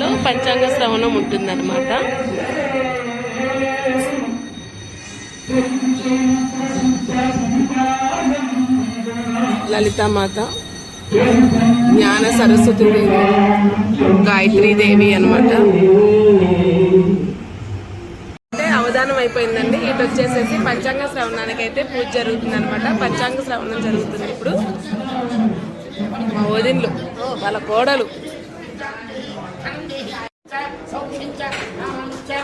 లో పంచాంగ శ్రవణం ఉంటుందన్నమాట. లలితామాత జ్ఞాన సరస్వతి దేవి గాయత్రీదేవి అనమాట అంటే అవధానం అయిపోయిందండి. ఇటు వచ్చేసేసి పంచాంగ శ్రవణానికి అయితే పూజ జరుగుతుంది అనమాట పంచాంగ శ్రవణం జరుగుతుంది ఇప్పుడు. మా వదిన్లు వాళ్ళ కోడలు.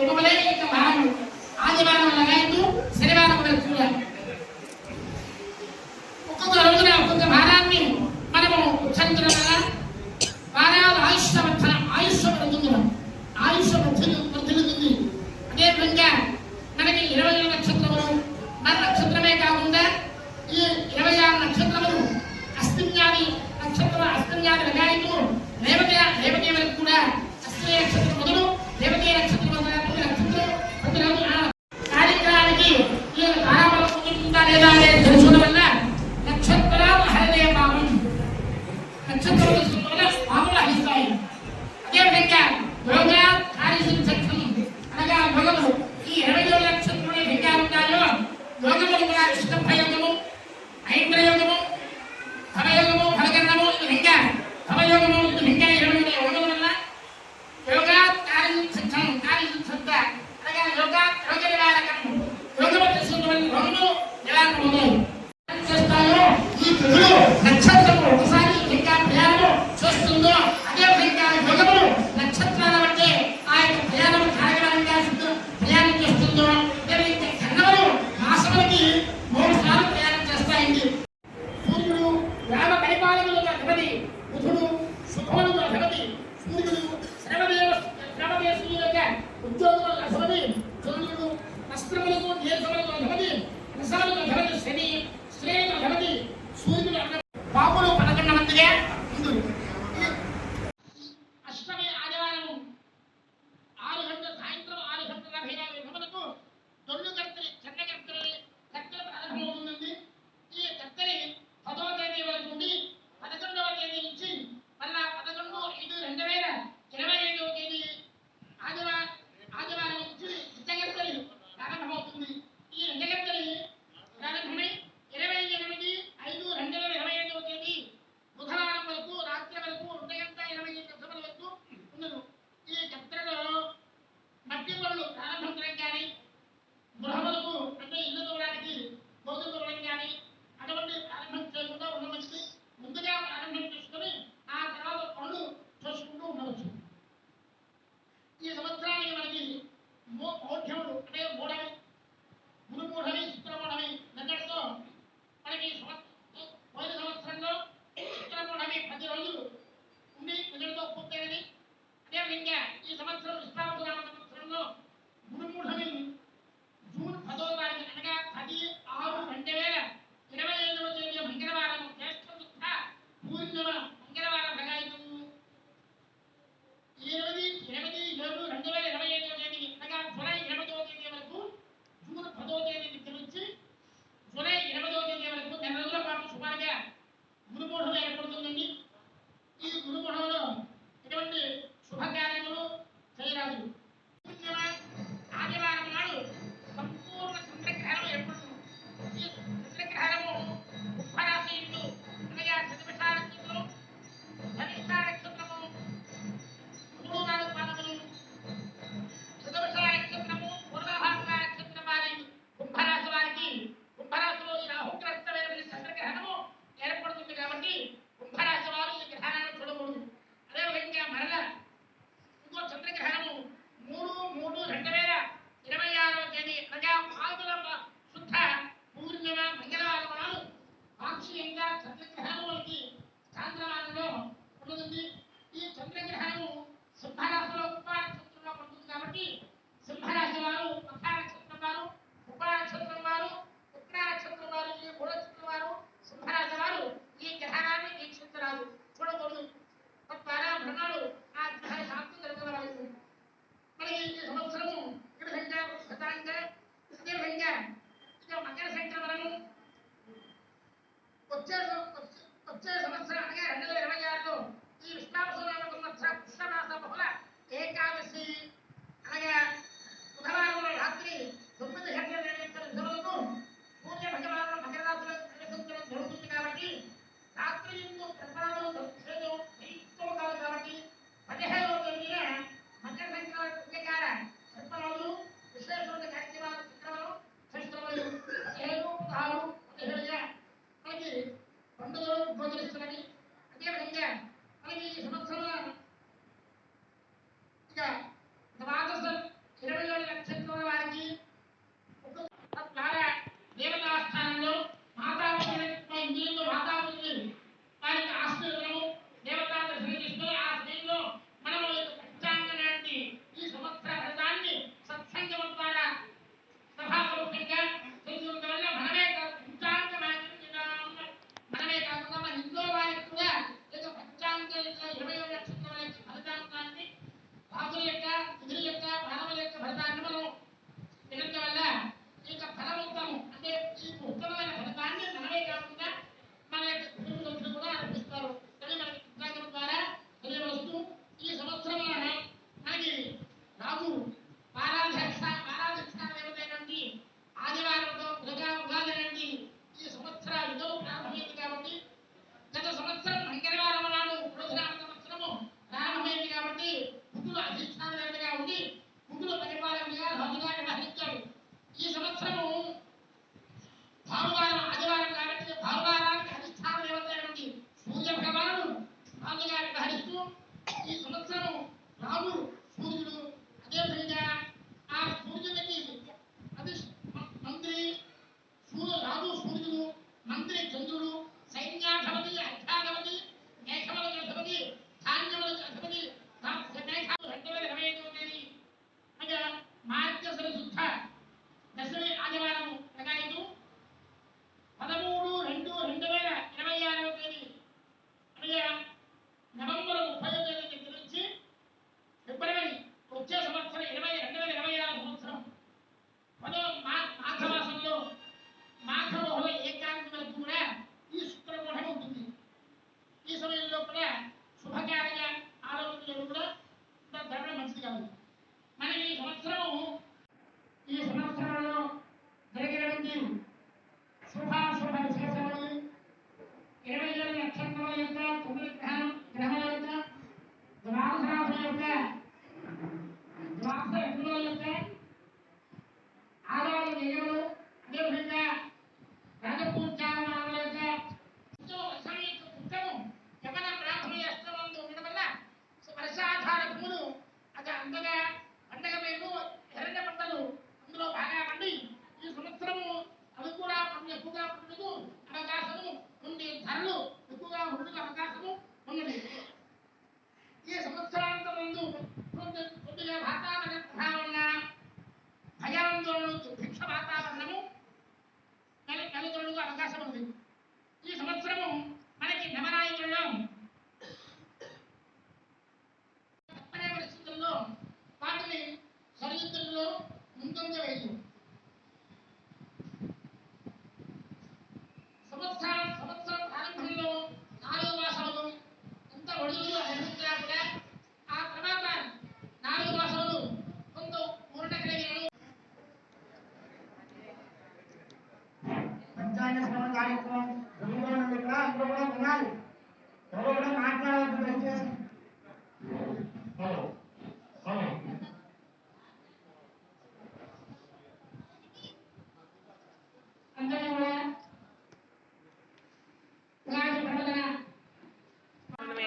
Ele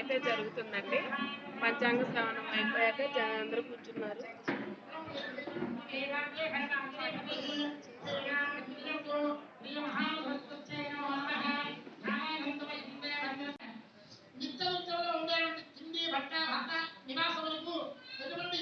అయితే జరుగుతుందండి. పంచాంగ శ్రవణం అయిపోయాక జనందరూ కూర్చున్నారు. తిండి బట్ట నివాసములకు ఎటువంటి